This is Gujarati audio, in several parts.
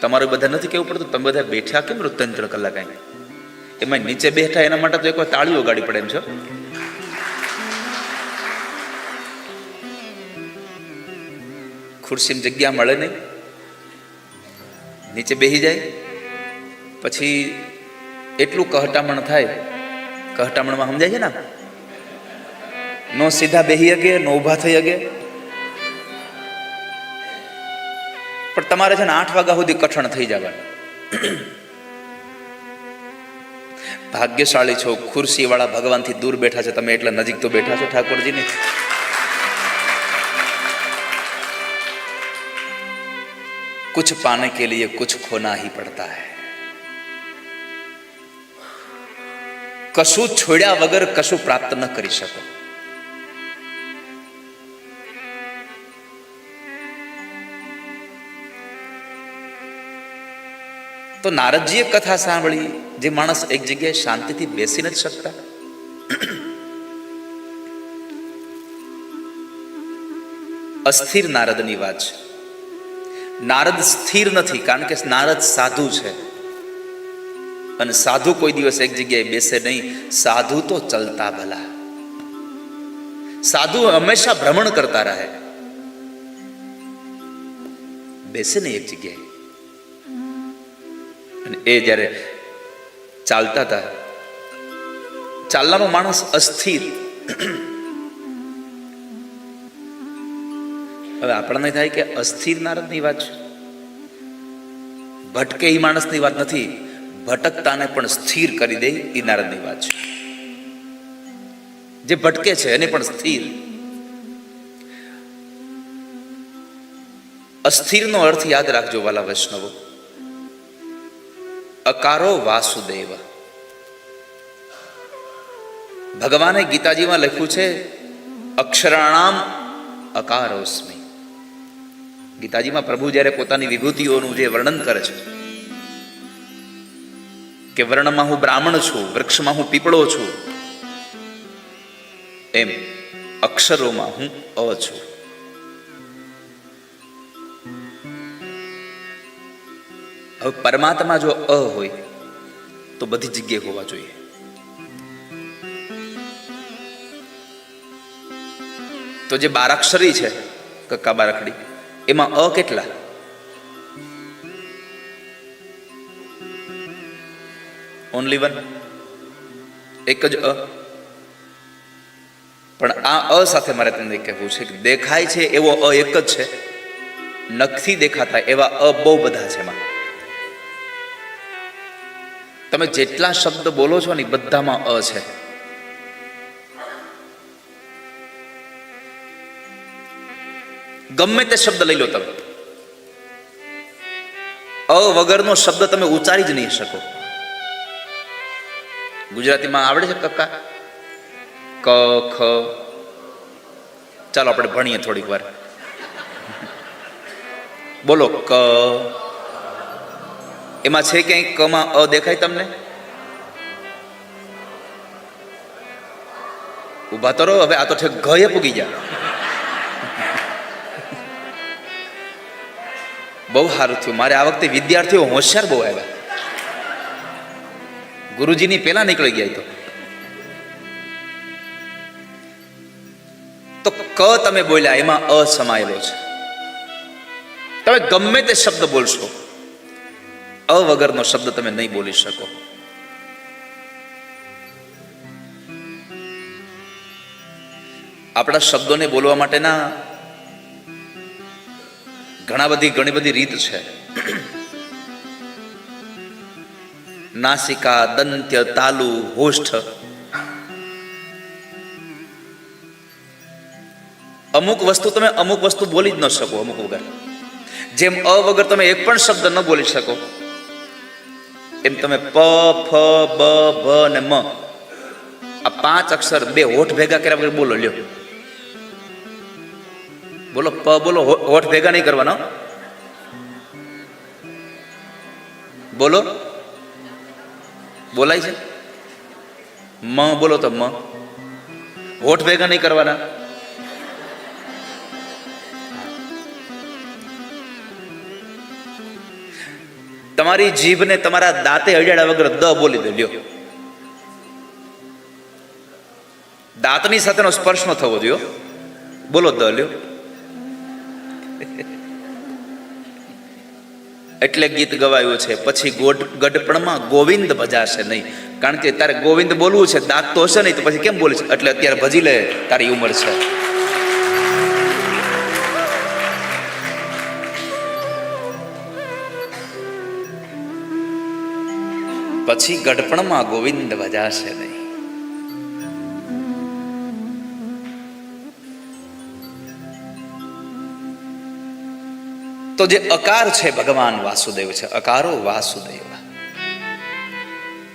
તમારે બધા નથી કહેવું પડતું તમે બધા બેઠા કેમ રહો ત્રણ ત્રણ કલાક અહીં એમાં નીચે બેઠા એના માટે તો એક વાર તાળીઓ ગાડી પડે એમ છો? ખુરશીમાં જગ્યા મળે નહીં. નીચે બેસી જાય. પછી એટલું કહટામણ થાય. કહટામણમાં સમજાય છે ને નો સીધા બેહી શકે, નો ઊભા થઈ હગે પણ તમારે છે ને આઠ વાગ્યા સુધી કઠણ થઈ જવાનું ભાગ્યશાળી છો ખુરશી વાળા ભગવાનથી દૂર બેઠા છે તમે એટલે નજીક તો બેઠા છો ઠાકોરજીની कुछ पाने के लिए कुछ खोना ही पड़ता है કશું છોડ્યા વગર કશું પ્રાપ્ત ન કરી શકો તો નારદજીએ કથા સાંભળી, જે માણસ એક જગ્યાએ શાંતિથી બેસી નથી શકતા. અસ્થિર નારદની વાત છે. નારદ સ્થિર નથી, કારણ કે નારદ સાધુ છે. અને સાધુ કોઈ દિવસ એક જગ્યાએ બેસે નહીં, સાધુ તો ચલતા ભલા. સાધુ હંમેશા ભ્રમણ કરતા રહે. બેસે નહીં એક જગ્યાએ. અને એ જ્યારે ચાલતા હતા, ચાલનારો માણસ અસ્થિર. હવે આપણને થાય કે અસ્થિર નારદની વાત છે. ભટકે એ માણસની વાત નથી, ભટકતાને પણ સ્થિર કરી દે એ નારદની વાત છે. જે ભટકે છે એને પણ સ્થિર. અસ્થિરનો અર્થ યાદ રાખજો વાલા વૈષ્ણવો. અકારો વાસુદેવ. ભગવાને ગીતાજીમાં લખ્યું છે, અક્ષરાણામ અકારોસ્મી. ગીતાજીમાં પ્રભુ જ્યારે પોતાની વિભૂતિઓનું જે વર્ણન કરે છે, કે વર્ણમાં હું બ્રાહ્મણ છું, વૃક્ષમાં હું પીપળો છું, એમ અક્ષરોમાં હું અ છું. હવે પરમાત્મા જો અ હોય, તો બધી જગ્યાએ હોવા જોઈએ. તો જે બારાક્ષરી છે, કક્કા બારાખડી, એમાં અ કેટલા? ઓનલી વન એક જ અ? પણ આ અ સાથે મારે તમને કહેવું છે કે દેખાય છે એવો અ એક જ છે. નખથી દેખાતા એવા અ બહુ બધા છે એમાં. તમે જેટલા શબ્દ બોલો છો ને બધામાં અ છે. ગમે તે શબ્દ લઈ લો તમે. અ વગરનો શબ્દ તમે ઉચ્ચારી જ નહીં શકો. ગુજરાતીમાં આવડે છે કક્કા? ક, ખ. ચાલો આપણે ભણીએ થોડીક વાર. બોલો, ક. એમાં છે ક્યાંય કમાં અ દેખાય તમને? ઊભા તો રહો, હવે આ તો ઠેક ઘયે પૂગી ગયા. બહુ સારું થયું. મારે આ વખતે વિદ્યાર્થીઓ હોશિયાર બહુ આવ્યા. ગુરુજીની પેલા નીકળી ગયા તો. તો ક તમે બોલ્યા, એમાં અ સમાયેલો છે. તમે ગમે તે શબ્દ બોલશો. અ વગરનો શબ્દ તમે નહીં બોલી શકો. આપણા શબ્દોને બોલવા માટેના ઘણા બધી, ઘણી બધી રીત છે. નાસિકા, દંત્ય, તાલુ, હોષ્ઠ. અમુક વસ્તુ તમે અમુક વસ્તુ બોલી જ ન શકો અમુક વગર. જેમ અ વગર તમે એક પણ શબ્દ ન બોલી શકો. એમ તમે પ, ફ, બ ભ ને મ. આ પાંચ અક્ષર બે હોઠ ભેગા કર્યા વગર બોલો, લ્યો. બોલો, પ બોલો, હો- હોઠ ભેગા નહીં કરવાના. હો. બોલો. બોલાય છે? મ બોલો તો મ. હોઠ ભેગા નહીં કરવાના. તમારી જીભને તમારા દાંતે અડ્યાડા વગર દ બોલી દે, લ્યો. દાંતની સાથેનો સ્પર્શ ન થવો જોઈએ બોલો દ, લ્યો. એટલે ગીત ગવાયું છે, પછી ગોડ ગઢપણમાં ગોવિંદ ભજાશે નહીં. કારણ કે તારે ગોવિંદ બોલવું છે, દાંત તો હશે નહીં, તો પછી કેમ બોલીશ? એટલે અત્યારે ભજી લે, તારી ઉંમર છે. પછી ગઢપણમાં ગોવિંદ ભજાશે નહીં. તો જે અકાર છે ભગવાન વાસુદેવ છે, અકારો વાસુદેવ.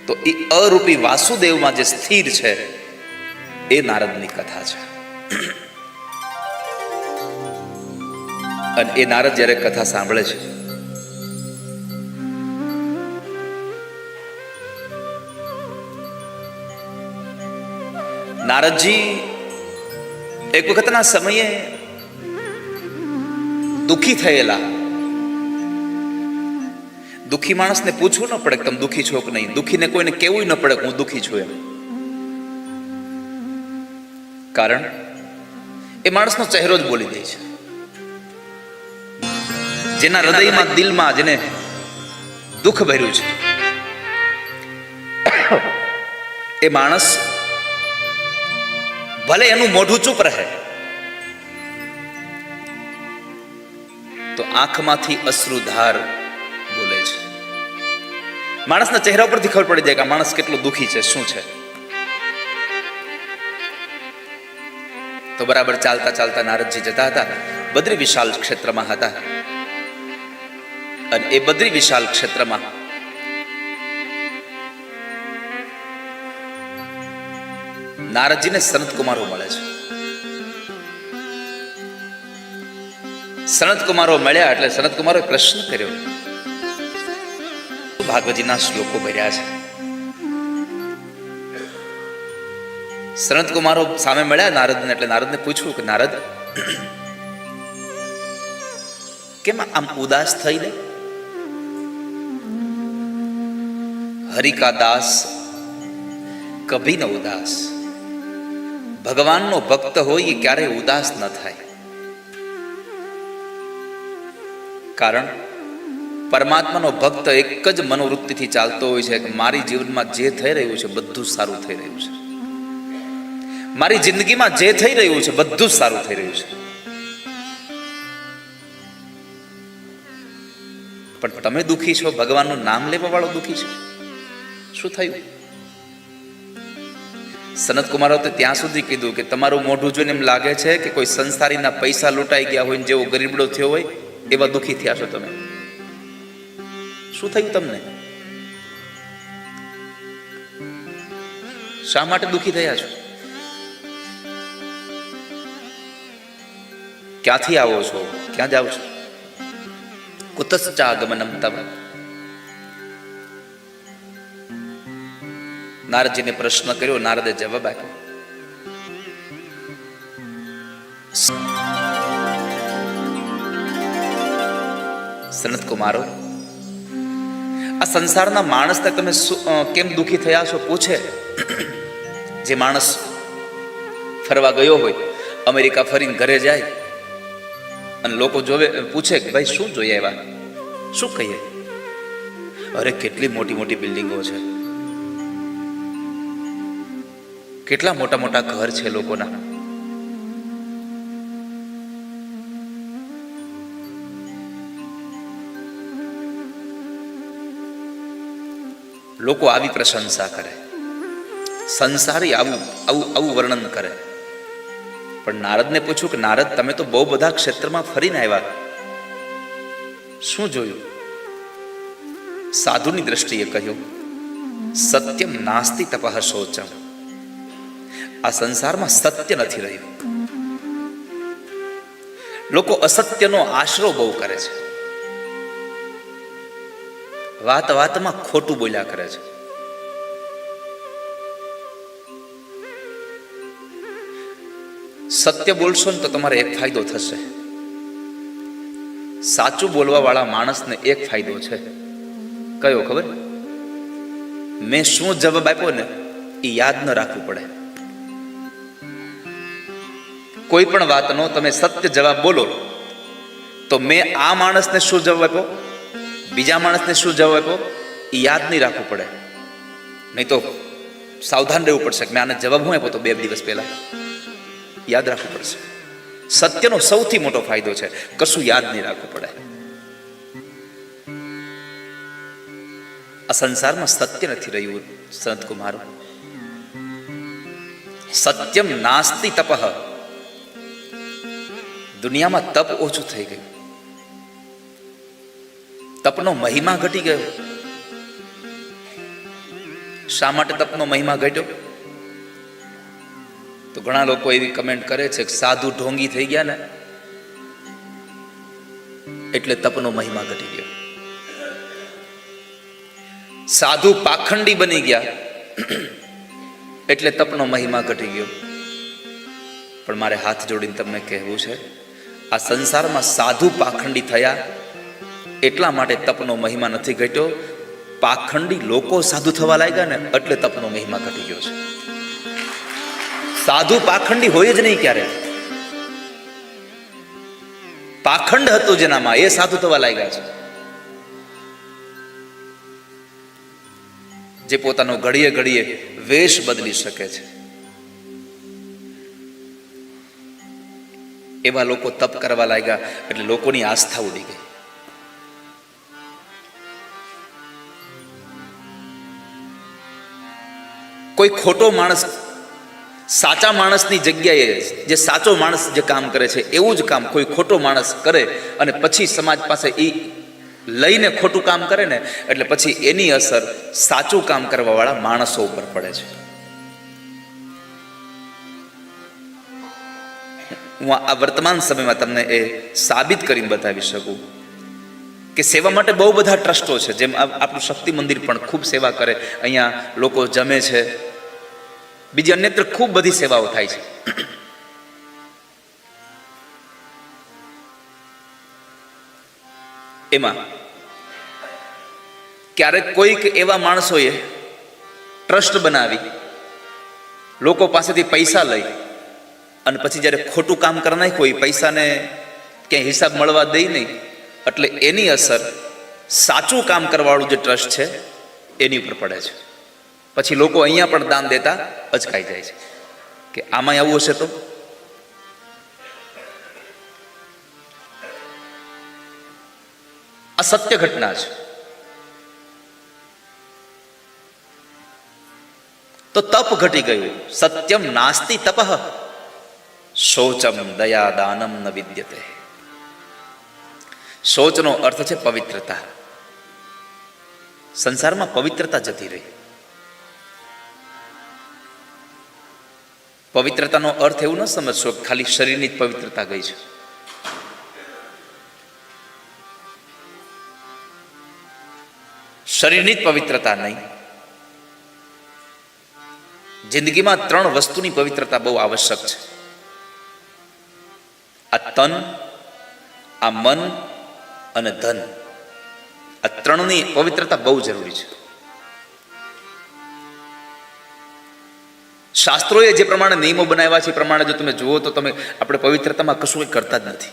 તો એ અરૂપી વાસુદેવમાં જે સ્થિર છે, એ નારદની કથા છે. અને એ નારદ જ્યારે કથા સાંભળે છે નારદજી, એક વખતના સમયે દુઃખી થયેલા. દુઃખી માણસને પૂછવું ન પડે તમે દુઃખી છો કે નહીં. દુઃખીને કોઈને કેવું ન પડે હું દુઃખી છું એમ. કારણ એ માણસનો ચહેરો જ બોલી દે છે. જેના હૃદયમાં, દિલમાં જેને દુઃખ ભર્યું છે. એ માણસ ભલે એનું મોઢું ચૂપ રહે. તો આંખમાંથી અશ્રુધાર બોલે છે. માણસના ચહેરા પરથી ખબર પડી જાય કે માણસ કેટલો દુઃખી છે, શું છે. તો બરાબર ચાલતા ચાલતા નારદજી જતા હતા, બદ્રી વિશાલ ક્ષેત્રમાં હતા. અને એ બદ્રી વિશાલ ક્ષેત્રમાં નારદજીને સનત કુમારો મળે છે. સનત કુમારો મળ્યા એટલે સનત કુમારો પ્રશ્ન કર્યો. ભાગવતજીના શ્લોકો ભર્યા છે. સનત કુમારો સામે મળ્યા નારદને એટલે નારદને પૂછ્યું કે નારદ, કેમ આમ ઉદાસ થઈને હરિકા દાસ કભી ન ઉદાસ? ભગવાનનો ભક્ત હોય એ ક્યારેય ઉદાસ ન થાય. કારણ, પરમાત્માનો ભક્ત એક જ મનોવૃત્તિથી ચાલતો હોય છે કે મારી જીવનમાં જે થઈ રહ્યું છે બધું સારું થઈ રહ્યું છે. મારી જિંદગીમાં જે થઈ રહ્યું છે બધું જ સારું થઈ રહ્યું છે. પણ તમે દુઃખી છો? ભગવાનનું નામ લેવા દુઃખી છે? શું થયું? સનત કુમારો તો ત્યાં સુધી કીધું કે તમારું મોઢું જોઈને એમ લાગે છે કે કોઈ સંસારીના પૈસા લૂંટાઈ ગયા હોય જેવો ગરીબડો થયો હોય, એવા દુઃખી થયા છો તમે? શું થયું તમને? શા માટે દુઃખી થયા છો? ક્યાંથી આવો છો? ક્યાં જાઓ છો? કુતશ્ચાગમનમ તવ. નારદજીને પ્રશ્ન કર્યો, નારદે જવાબ આપ્યો. સનત કુમારો આ સંસારના માણસને તમે કેમ દુઃખી થયા છો પૂછે. જે માણસ ફરવા ગયો હોય, અમેરિકા ફરીને ઘરે જાય, અને લોકો જોવે, પૂછે કે ભાઈ શું જોઈએ એવા શું કહીએ? અરે કેટલી મોટી મોટી બિલ્ડિંગો છે. કેટલા મોટા મોટા ઘર છે લોકોના? લોકો આવી પ્રશંસા કરે. સંસારી આવું આવું આવું વર્ણન કરે. પણ નારદને પૂછ્યું કે, નારદ, તમે તો બહુ બધા ક્ષેત્રમાં ફરીને આવ્યા. શું જોયું? સાધુની દ્રષ્ટિએ કહ્યું, સત્યમ નાસ્તિ તપઃ શોચમ. આ સંસારમાં સત્ય નથી રહ્યું. લોકો અસત્યનો આશરો બહુ કરે છે. વાત વાતમાં ખોટું બોલ્યા કરે છે. સત્ય બોલશો ને તો તમારે એક ફાયદો થશે. સાચું બોલવા વાળા માણસને એક ફાયદો છે. કયો ખબર? મેં શું જવાબ આપ્યો ને એ યાદ ન રાખવું પડે. કોઈ પણ વાતનો તમે સત્ય જવાબ બોલો. તો મેં આ માણસને શું જવાબ આપ્યો? બીજા માણસને શું જવાબ આપ્યો? એ યાદ નહીં રાખવું પડે. નહીં તો સાવધાન રહેવું પડશે મેં આને જવાબ હું આપ્યો તો બે દિવસ પહેલા? યાદ રાખવું પડશે. સત્યનો સૌથી મોટો ફાયદો છે, કશું યાદ નહીં રાખવું પડે. આ સંસારમાં સત્ય નથી રહ્યું, સંત કુમારો. સત્યમ નાસ્તિ તપઃ. દુનિયામાં તપ ઓછું થઈ ગયું. તપનો મહિમા ઘટી ગયો. શા માટે તપનો મહિમા ઘટ્યો? તો ઘણા લોકો એવી કમેન્ટ કરે છે કે સાધુ ઢોંગી થઈ ગયા ને, એટલે તપનો મહિમા ઘટી ગયો. સાધુ પાખંડી બની ગયા, એટલે તપનો મહિમા ઘટી ગયો. પણ મારે હાથ જોડીને તમને કહેવું છે આ સંસારમાં સાધુ પાખંડી થયા. એટલા માટે તપનો મહિમા નથી ઘટ્યો. પાખંડી લોકો સાધુ થવા લાગ્યા ને એટલે તપનો મહિમા ઘટી ગયો છે. સાધુ પાખંડી હોય જ નહીં ક્યારે. પાખંડ હતું જેનામાં એ સાધુ થવા લાગ્યા છે. જે પોતાનો ઘડીએ ઘડીએ વેશ બદલી શકે છે. એવા લોકો તપ કરવા લાગ્યા એટલે લોકોની આસ્થા ઉડી ગઈ. કોઈ ખોટો માણસ સાચા માણસની જગ્યાએ જે સાચો માણસ જે કામ કરે છે, એવું જ કામ કોઈ ખોટો માણસ કરે અને પછી સમાજ પાસે એ લઈને ખોટું કામ કરે ને, એટલે પછી એની અસર સાચું કામ કરવાવાળા માણસો ઉપર પડે છે. હું આ વર્તમાન સમયમાં તમને એ સાબિત કરીને બતાવી શકું કે સેવા માટે બહુ બધા ટ્રસ્ટો છે, જેમ આપણું શક્તિ મંદિર પણ ખૂબ સેવા કરે. અહીંયા લોકો જમે છે. બીજી અન્યત્ર ખૂબ બધી સેવાઓ થાય છે. એમાં ક્યારેક કોઈક એવા માણસોએ ટ્રસ્ટ બનાવી, લોકો પાસેથી પૈસા લઈ અને પછી જ્યારે ખોટું કામ કરી નાખ્યું હોય પૈસાને ક્યાંય હિસાબ મળવા દઈ નહીં. એટલે એની અસર સાચું કામ કરવાવાળું જે ટ્રસ્ટ છે, એની ઉપર પડે છે. પછી લોકો અહીંયા પણ દાન દેતા અચકાઈ જાય છે. કે આમાં આવું હશે તો? આ સત્ય ઘટના છે. તો તપ ઘટી ગયું. સત્યમ નાસ્તી તપઃ. શૌચમ દયાદાનમ ન વિદ્યતે. શૌચનો અર્થ છે પવિત્રતા. સંસારમાં પવિત્રતા જતી રહી. પવિત્રતાનો અર્થ એવું ન સમજશો ખાલી શરીરની જ પવિત્રતા ગઈ છે. શરીરની જ પવિત્રતા નહીં. જિંદગીમાં ત્રણ વસ્તુની પવિત્રતા બહુ આવશ્યક છે. આ તન, આ મન અને ધન. આ ત્રણની પવિત્રતા બહુ જરૂરી છે. શાસ્ત્રોએ જે પ્રમાણે નિયમો બનાવ્યા છે, એ પ્રમાણે જો તમે જુઓ તો તમે આપણે પવિત્રતામાં કશું કરતા જ નથી.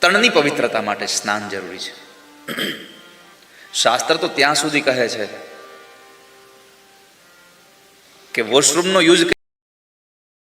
તણની પવિત્રતા માટે સ્નાન જરૂરી છે. શાસ્ત્ર તો ત્યાં સુધી કહે છે કે વોશરૂમનો યુઝ